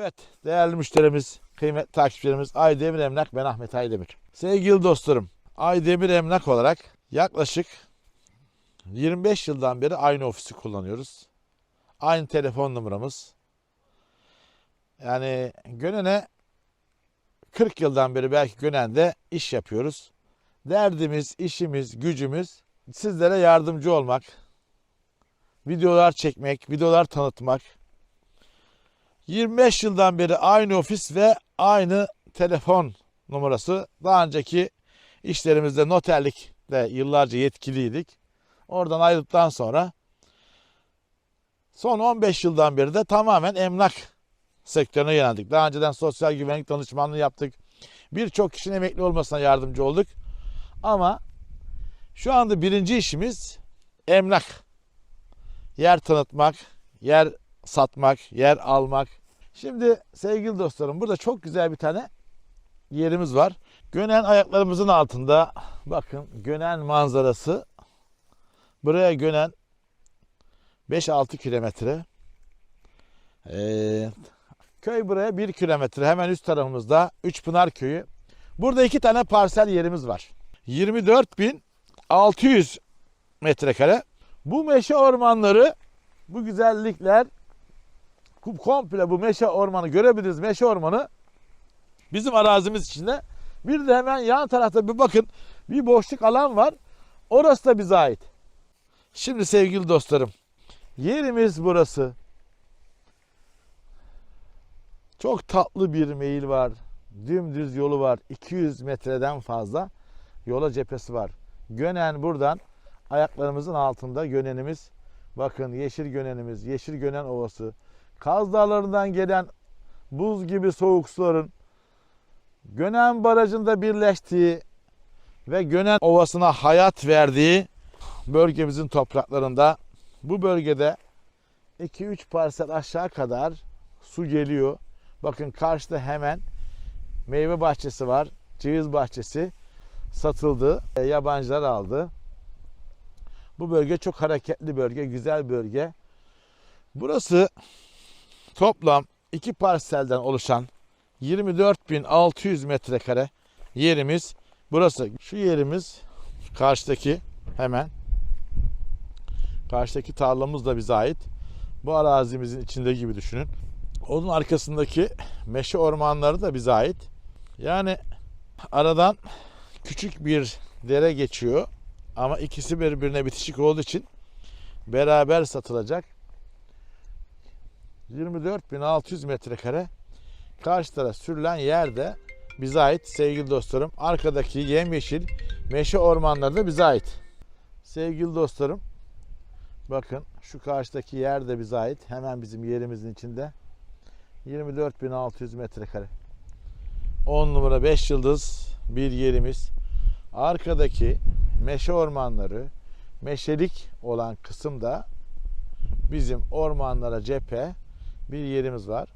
Evet değerli müşterimiz, kıymetli takipçilerimiz Aydemir Emlak ben Ahmet Aydemir. Sevgili dostlarım Aydemir Emlak olarak yaklaşık 25 yıldan beri aynı ofisi kullanıyoruz. Aynı telefon numaramız. Yani Gönen'e 40 yıldan beri belki Gönen'de iş yapıyoruz. Derdimiz, işimiz, gücümüz sizlere yardımcı olmak, videolar çekmek, videolar tanıtmak. 25 yıldan beri aynı ofis ve aynı telefon numarası. Daha önceki işlerimizde noterlikte yıllarca yetkiliydik. Oradan ayrıldıktan sonra son 15 yıldan beri de tamamen emlak sektörüne yöneldik. Daha önceden sosyal güvenlik danışmanlığı yaptık. Birçok kişinin emekli olmasına yardımcı olduk. Ama şu anda birinci işimiz emlak. Yer tanıtmak, yer satmak, yer almak. Şimdi sevgili dostlarım burada çok güzel bir tane yerimiz var. Gönen ayaklarımızın altında bakın Gönen manzarası. Buraya Gönen 5-6 kilometre. Ee, köy buraya 1 kilometre. Hemen üst tarafımızda Üçpınar Köyü. Burada iki tane parsel yerimiz var. 24.600 metrekare. Bu meşe ormanları, bu güzellikler, komple bu meşe ormanı görebiliriz. Meşe ormanı bizim arazimiz içinde. Bir de hemen yan tarafta bir bakın bir boşluk alan var. Orası da bize ait. Şimdi sevgili dostlarım yerimiz burası. Çok tatlı bir meyil var. Dümdüz yolu var. 200 metreden fazla yola cephesi var. Gönen buradan ayaklarımızın altında Gönenimiz. Bakın yeşil Gönenimiz, yeşil Gönen Ovası. Kaz Dağları'ndan gelen buz gibi soğuk suların Gönen Barajı'nda birleştiği ve Gönen Ovası'na hayat verdiği bölgemizin topraklarında bu bölgede 2-3 parsel aşağı kadar su geliyor. Bakın karşıda hemen meyve bahçesi var. Ceviz bahçesi satıldı. E, Yabancılar aldı. Bu bölge çok hareketli bölge, güzel bölge. Burası toplam iki parselden oluşan 24.600 metrekare yerimiz. Burası şu yerimiz karşıdaki hemen karşıdaki tarlamız da bize ait. Bu arazimizin içinde gibi düşünün. Onun arkasındaki meşe ormanları da bize ait. Yani aradan küçük bir dere geçiyor ama ikisi birbirine bitişik olduğu için beraber satılacak. 24.600 metrekare karşı taraf sürülen yerde bize ait sevgili dostlarım. Arkadaki yemyeşil meşe ormanları da bize ait. Sevgili dostlarım bakın şu karşıdaki yer de bize ait. Hemen bizim yerimizin içinde. 24.600 metrekare. 10 numara 5 yıldız bir yerimiz. Arkadaki meşe ormanları, meşelik olan kısımda bizim ormanlara cephe bir yerimiz var.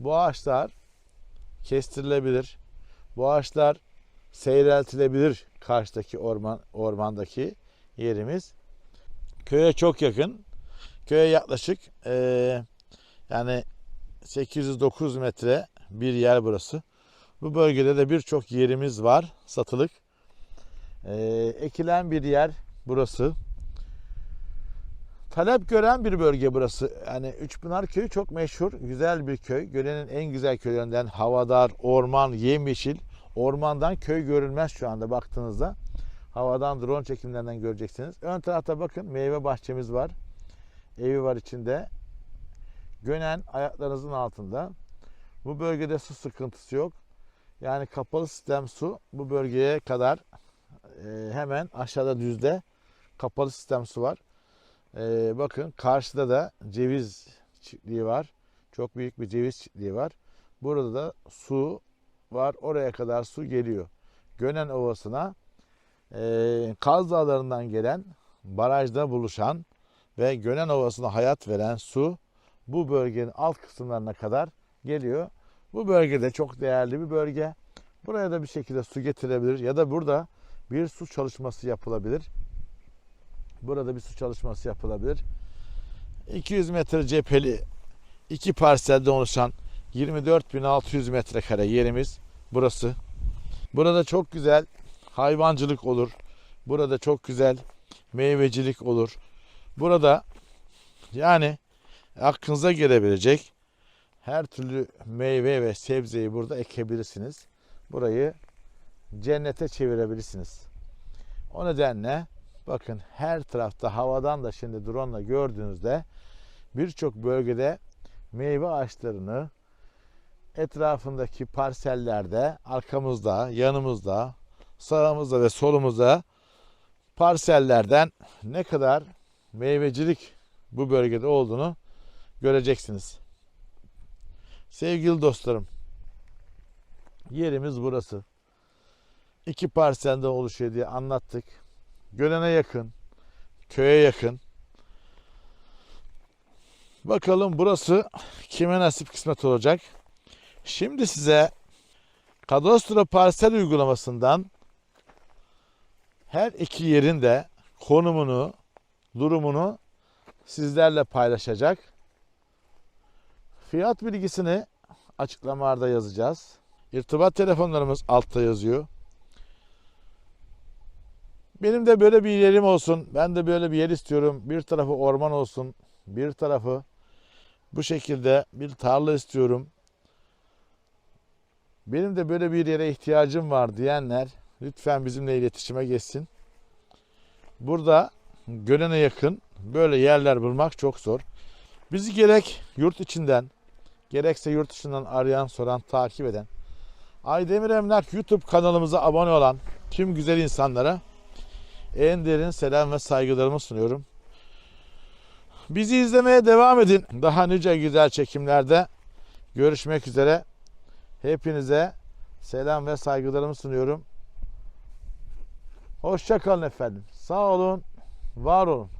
Bu ağaçlar kestirilebilir. Bu ağaçlar seyreltilebilir karşıdaki orman ormandaki yerimiz. Köye çok yakın. Köye yaklaşık eee, yani 809 metre bir yer burası. Bu bölgede de birçok yerimiz var satılık. Eee, ekilen bir yer burası. Talep gören bir bölge burası. Yani Üçpınar Köyü çok meşhur, güzel bir köy. Gölenin en güzel köylerinden havadar, orman, yemyeşil. Ormandan köy görülmez şu anda baktığınızda. Havadan drone çekimlerinden göreceksiniz. Ön tarafta bakın meyve bahçemiz var. Evi var içinde. Gönen ayaklarınızın altında. Bu bölgede su sıkıntısı yok. Yani kapalı sistem su bu bölgeye kadar e, hemen aşağıda düzde kapalı sistem su var. E, bakın karşıda da ceviz çiftliği var. Çok büyük bir ceviz çiftliği var. Burada da su var. Oraya kadar su geliyor. Gönen Ovası'na e, Kaz Dağları'ndan gelen barajda buluşan ve Gönen Ovası'na hayat veren su bu bölgenin alt kısımlarına kadar geliyor. Bu bölgede çok değerli bir bölge. Buraya da bir şekilde su getirebilir ya da burada bir su çalışması yapılabilir. Burada bir su çalışması yapılabilir. 200 metre cepheli iki parselden oluşan 24.600 metrekare yerimiz burası. Burada çok güzel hayvancılık olur. Burada çok güzel meyvecilik olur. Burada yani aklınıza gelebilecek her türlü meyve ve sebzeyi burada ekebilirsiniz. Burayı cennete çevirebilirsiniz. O nedenle bakın her tarafta havadan da şimdi drone ile gördüğünüzde birçok bölgede meyve ağaçlarını etrafındaki parsellerde arkamızda, yanımızda, sağımızda ve solumuzda parsellerden ne kadar meyvecilik bu bölgede olduğunu göreceksiniz. Sevgili dostlarım, yerimiz burası. İki parselden oluşuyor diye anlattık. Gölene yakın, köye yakın. Bakalım burası kime nasip kısmet olacak. Şimdi size kadastro parsel uygulamasından her iki yerin de konumunu, durumunu sizlerle paylaşacak. Fiyat bilgisini açıklamalarda yazacağız. İrtibat telefonlarımız altta yazıyor. Benim de böyle bir yerim olsun. Ben de böyle bir yer istiyorum. Bir tarafı orman olsun. Bir tarafı bu şekilde bir tarla istiyorum. Benim de böyle bir yere ihtiyacım var diyenler lütfen bizimle iletişime geçsin. Burada Gölene yakın böyle yerler bulmak çok zor. Bizi gerek yurt içinden gerekse yurt dışından arayan, soran, takip eden Aydemir Emlak YouTube kanalımıza abone olan tüm güzel insanlara en derin selam ve saygılarımı sunuyorum. Bizi izlemeye devam edin. Daha nice güzel çekimlerde görüşmek üzere. Hepinize selam ve saygılarımı sunuyorum. Hoşça kalın efendim. Sağ olun, var olun.